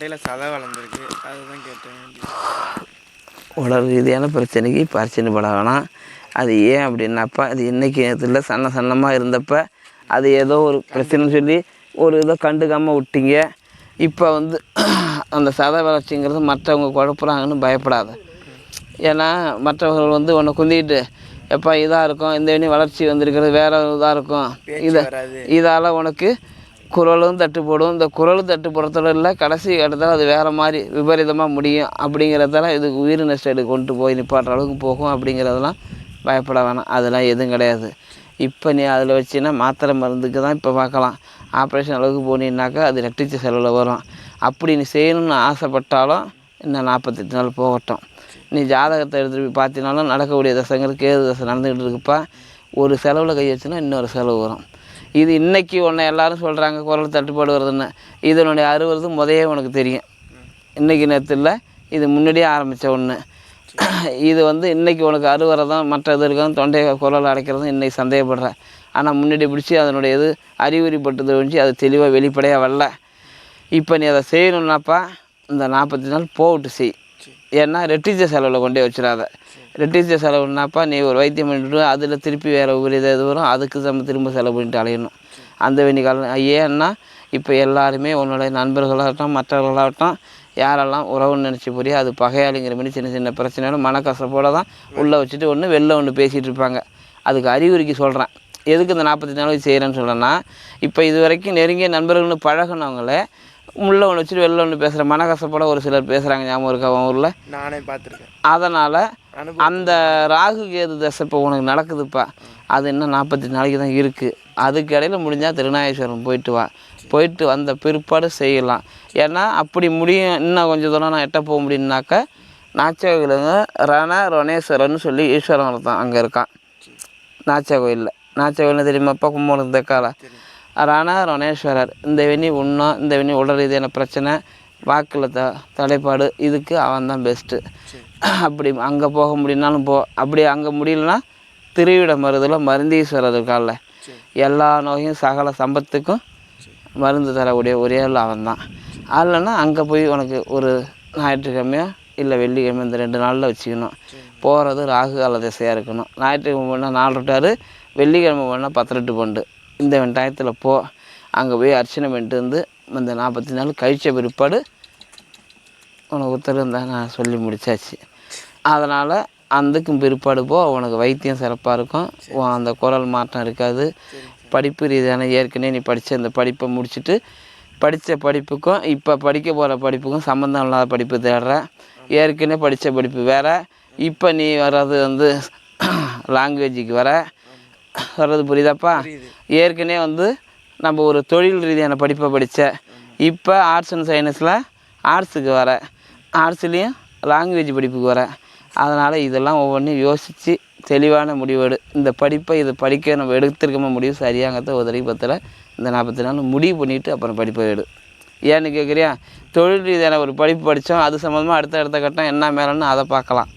மண்டையில் சதை வளர்ந்துருக்கு. அதுதான் கேட்டேன். உடல் ரீதியான பிரச்சனைக்கு பரிச்சனை பட வேணாம். அது ஏன் அப்படின்னாப்பா அது இன்றைக்கி நேரத்தில் சன்ன சன்னமாக இருந்தப்ப அது ஏதோ ஒரு பிரச்சனைன்னு சொல்லி ஒரு இதை கண்டுக்காமல் விட்டீங்க. இப்போ வந்து அந்த சதை வளர்ச்சிங்கிறது மற்றவங்க குழப்புறாங்கன்னு பயப்படாத. ஏன்னா மற்றவர்கள் வந்து உன்னை குந்திக்கிட்டு எப்போ இதாக இருக்கும் இந்த இனி வளர்ச்சி வந்திருக்கிறது வேற இதாக இருக்கும். இதை. இதால் உனக்கு குரலும் தட்டுப்படும். இந்த குரல் தட்டுப்படுறதுல இல்லை கடைசி கட்டத்தில் அது வேறு மாதிரி விபரீதமாக முடியும் அப்படிங்கிறதால இதுக்கு உயிரின ஸ்டேடு கொண்டு போய் நிப்பாட்டுற அளவுக்கு போகும் அப்படிங்கிறதெல்லாம் பயப்பட வேணாம். அதெல்லாம் எதுவும் கிடையாது. இப்போ நீ அதில் வச்சின்னா மாத்திரை மருந்துக்கு தான் இப்போ பார்க்கலாம். ஆப்ரேஷன் அளவுக்கு போனீங்கன்னாக்கா அது ரெட்டிச்ச செலவில் வரும். அப்படி நீ செய்யணும்னு ஆசைப்பட்டாலும் இன்னும் நாற்பத்தெட்டு நாள் போகட்டும். நீ ஜாதகத்தை எடுத்துகிட்டு போய் பார்த்தீங்கனாலும் நடக்கக்கூடிய தசங்களுக்கு ஏது தசை நடந்துக்கிட்டு இருக்குப்பா. ஒரு செலவில் கை வச்சுன்னா இன்னொரு செலவு வரும். இது இன்றைக்கி உன்னை எல்லாரும் சொல்கிறாங்க குரல் தட்டுப்பாடு வருதுன்னு. இதனுடைய அறுவது முதையே உனக்கு தெரியும். இன்னைக்கு நேரத்தில் இது முன்னாடியே ஆரம்பித்த ஒன்று இது வந்து இன்றைக்கி உனக்கு அறுவறதும் மற்ற இது இருக்கும் தொண்டை குரல் அடைக்கிறதும் இன்னைக்கு சந்தேகப்படுறேன் ஆனால் முன்னாடி பிடிச்சி அதனுடைய இது அறிகுறிப்பட்டது ஒழிஞ்சு அது தெளிவாக வெளிப்படையாக வரல. இப்போ நீ அதை செய்யணுன்னாப்பா இந்த நாற்பத்தி நாள் போட்டு செய். ஏன்னா ரெட்டிச்ச செலவில் கொண்டே வச்சிடாத ரெட்டிச்ச செலவுனாப்பா நீ ஒரு வைத்தியம் பண்ணிட்டு அதில் திருப்பி வேறு ஒரு இது இது வரும் அதுக்கு நம்ம திரும்ப செலவு பண்ணிட்டு அலையணும். அந்த வேண்டிய காலம் ஏன்னா இப்போ எல்லாருமே உன்னுடைய நண்பர்களாகட்டும் மற்றவர்களாகட்டும் யாரெல்லாம் உறவுன்னு நினச்சி புரிய அது பகையாளிங்கிற மாதிரி சின்ன சின்ன பிரச்சனைகளும் மனக்கசப்போட தான் உள்ளே வச்சுட்டு ஒன்று வெளில ஒன்று பேசிகிட்டு இருப்பாங்க. அதுக்கு அறிகுறிக்கு சொல்கிறேன் எதுக்கு இந்த நாற்பத்தி நாள் செய்கிறேன்னு சொல்கிறேன்னா இப்போ இது வரைக்கும் நெருங்கிய நண்பர்கள்னு பழகுனவங்களே உள்ள ஒன்று வச்சுட்டு வெளில ஒன்று பேசுகிற மனக்கசப்போட ஒரு சிலர் பேசுகிறாங்க ஞாபகம் இருக்கா அவன் ஊரில்? நானே பார்த்துருக்கேன். அதனால் அந்த ராகு கேது தசை இப்போ உனக்கு நடக்குதுப்பா. அது இன்னும் நாற்பத்தி நாளைக்கு தான் இருக்குது அதுக்கு இடையில முடிஞ்சால் திருநாகேஸ்வரம் போயிட்டு வா. போயிட்டு வந்த பிற்பாடு செய்யலாம். ஏன்னா அப்படி முடியும். இன்னும் கொஞ்சம் தூரம் நான் எட்ட போக முடியும்னாக்க நாச்சகோயிலுங்க ரண ரணேஸ்வரன் சொல்லி ஈஸ்வரன் ஒருத்தன் அங்கே இருக்கான். நாச்ச கோயிலில் நாச்ச கோயில்னு தெரியுமாப்பா கும்பகோணம் தெற்கால ரண ரணேஸ்வரர் இந்த வெண்ணி உண்ணும் இந்த வெண்ணி உடல் ரீதியான பிரச்சனை வாக்கில் த தடைப்பாடு இதுக்கு அவன் தான் பெஸ்ட்டு அப்படி அங்கே போக முடியும்னாலும் போ அப்படி அங்கே முடியலன்னா திருவிட மருதில் மருந்தீஸ்வரர் இருக்கால எல்லா நோயும் சகல சம்பத்துக்கும் மருந்து தரக்கூடிய ஒரே ஆள் அவன் தான் இல்லைன்னா அங்கே போய் உனக்கு ஒரு ஞாயிற்றுக்கிழமையோ இல்லை வெள்ளிக்கிழமை இந்த ரெண்டு நாளில் வச்சுக்கணும். போகிறது ராகு கால திசையாக இருக்கணும். ஞாயிற்றுக்கிழமை போனால் நாலு ரெட்டாறு வெள்ளிக்கிழமை போனால் பத்து ரெட்டு பண்டு இந்த வெண்டாயத்தில் போ. அங்கே போய் அர்ச்சனை பண்ணிட்டு வந்து இந்த நாற்பத்தி நாள் கழிச்ச பிற்பாடு உனக்கு உத்தரவு தான் நான் சொல்லி முடிச்சாச்சு. அதனால் அதுக்கும் பிற்பாடு போ. உனக்கு வைத்தியம் சிறப்பாக இருக்கும். உன் அந்த குரல் மாற்றம் இருக்காது. படிப்பு ரீதியான ஏற்கனவே நீ படித்த அந்த படிப்பை முடிச்சுட்டு படித்த படிப்புக்கும் இப்போ படிக்க போகிற படிப்புக்கும் சம்மந்தம் இல்லாத படிப்பு தேடுற. ஏற்கனவே படித்த படிப்பு வேறு. இப்போ நீ வர்றது வந்து லாங்குவேஜுக்கு வர. வர்றது புரியுதாப்பா? ஏற்கனவே வந்து நம்ம ஒரு தொழில் ரீதியான படிப்பை படித்த இப்போ ஆர்ட்ஸ் அண்ட் சயின்ஸில் ஆர்ட்ஸுக்கு வர ஆர்ட்ஸ்லேயும் லாங்குவேஜ் படிப்புக்கு வர. அதனால் இதெல்லாம் ஒவ்வொன்றையும் யோசித்து தெளிவான முடிவெடு. இந்த படிப்பை இது படிக்க நம்ம எடுத்திருக்கோம முடிவு சரியாங்கிறத தடவை பத்தில் இந்த நாற்பத்தி நாள் முடிவு பண்ணிவிட்டு அப்புறம் படிப்பை எடு. ஏன்னு கேட்குறியா தொழில் ரீதியான ஒரு படிப்பு படித்தோம் அது சம்மந்தமாக அடுத்த அடுத்த கட்டம் என்ன மேலேன்னு அதை பார்க்கலாம்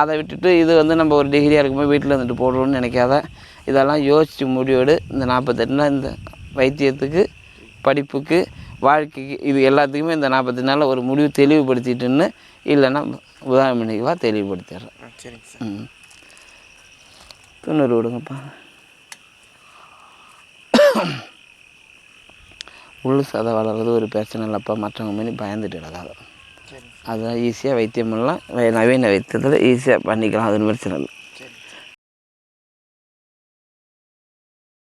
அதை விட்டுட்டு இது வந்து நம்ம ஒரு டிகிரியாக இருக்கும்போது வீட்டில் இருந்துட்டு போடுறோம்னு நினைக்காத. இதெல்லாம் யோசித்து முடிவெடு. இந்த நாற்பத்தெட்டு நாள் இந்த வைத்தியத்துக்கு படிப்புக்கு வாழ்க்கைக்கு இது எல்லாத்துக்குமே இந்த நாற்பத்தி நாளில் ஒரு முடிவு தெளிவுபடுத்திட்டுன்னு இல்லைன்னா புதன் மணிக்கு வா தெளிவுபடுத்திடுறேன். சரிங்க சார். ம். தொண்ணூறு விடுங்கப்பா. உள் சதை வளர்றது ஒரு பிரச்சனை இல்லைப்பா. மற்றவங்க மாதிரி பயந்துட்டு கிடக்காது. அதெல்லாம் ஈஸியாக வைத்தியம் பண்ணலாம். நவீன வைத்தியத்தில் ஈஸியாக பண்ணிக்கலாம். அது பிரச்சனை இல்லை.